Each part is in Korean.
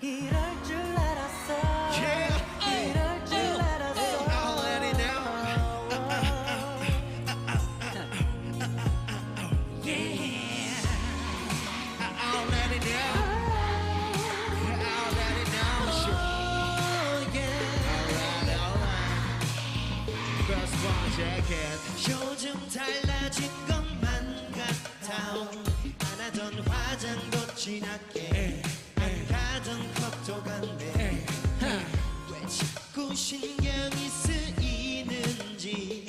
이럴 줄 알았어 Yeah. 이럴 줄 Oh. 알았어 I'll let it know. I'll let it know. I'll let it know. Sure. Alright, alright. First one, jacket. 요즘 달라진 것만 같아 안 하던 화장도 진하게 안 가던 컵도 같네. 왜 자꾸 신경이 쓰이는지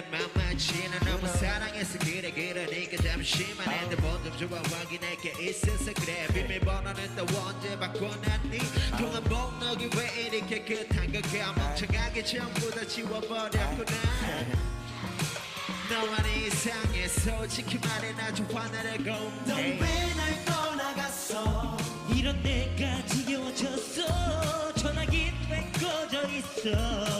내 맘만치 난 너무 사랑해서 그래 그러니까 잠시만 핸드폰 좀 줘봐 확인할게 있어서 그래. 비밀번호는 또 언제 바꿔놨니? 통화 목록이 왜 이렇게 깨끗한 걸까 멍청하게 전부 다 지워버렸구나. 너만 이상해. 솔직히 말해 나좀 화나려고 넌왜날 떠나갔어? 이런 내가 지겨워졌어. 전화기 왜 꺼져 있어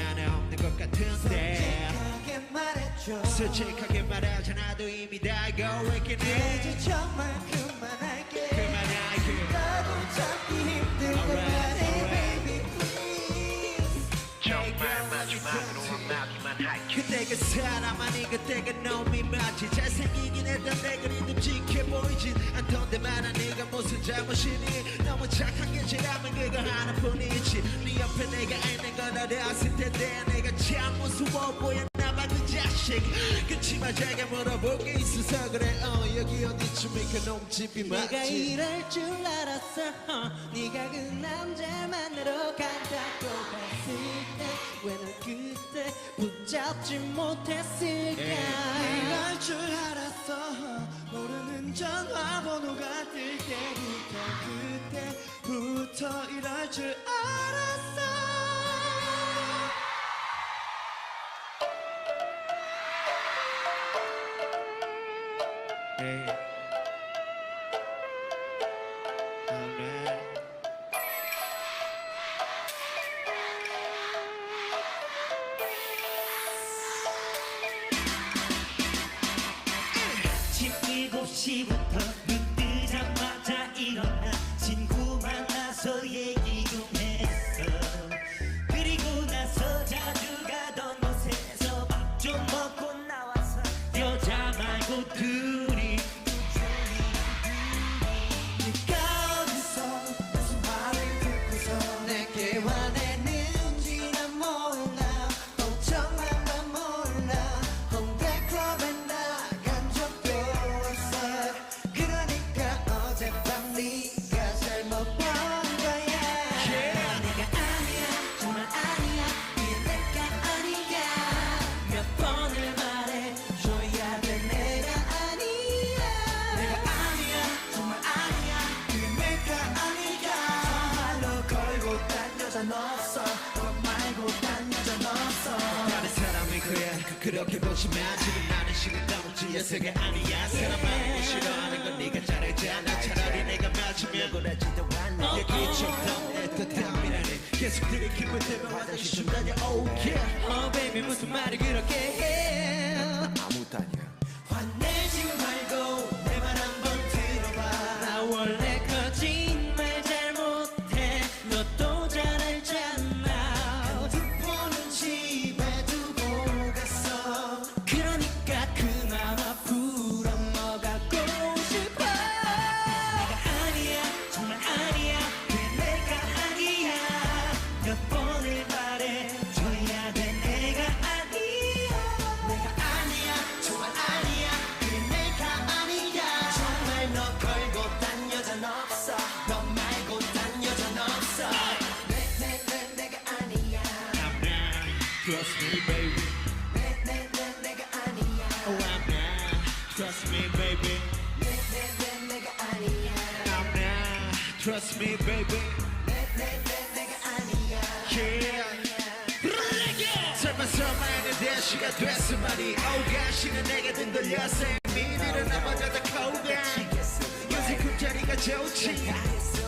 솔직하게 말하자 나도 이미 다 알고 있긴 해 이제 정말 그만할게. 그만할게. 나도 참기 힘들 것 Alright, 같아 alright. baby please. 정말 마지막으로 한마디만 할게 그때가 사람 아니 그때가 놈이 맞지. 잘생기긴 했던 내 그리 듬직해 보이진 않던데 말한 네가 무슨 잘못이니? 너무 착한 게 죄라면 그거 하나뿐이지. 네 옆에 내가 있는 건 어렸을 텐데 내가 참 무서워 보여 그 자식. 그치만 제가 물어볼 게 있어서 그래. 어 여기 어디쯤에 그 놈 집이 내가 맞지? 이럴 줄 알았어. 네가 그 남자 만나러 간다고 했을 때왜널 그때 붙잡지 못했을까? 이럴 줄 알았어 7시부터 그렇게 보지만 지금 나는 지금 너무 지어서가 아니야. 사람 많은 거 싫어하는 건 네가 잘 알잖아. 차라리 내가 맞으면 얘기 좀더 애틋함이라니 계속 들이키면 되면 화장실 좀 다녀 oh yeah Oh baby 무슨 말을 그렇게 해 Trust me, baby. 내내 내가 아니야 Oh, I'm not. Trust me, baby. 내 내 내가 아니야 I'm not. Trust me, baby. 내 내 내가 아니야 Yeah. 설마 설마 했는데 시간 됐어 말이 오가시는 내게 등 돌려서 미리를 넘어가다 코가 요새 금자리가 좋지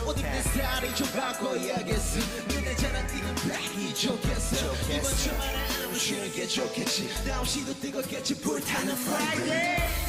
오늘 내 스타일이 좀 바꿔야겠어. 눈에 잘안 띄는 블랙이 좋겠어. 이번 주말에 아무 쉬는 게 좋겠지. 나 없이도 뜨겁겠지. 불타는 Friday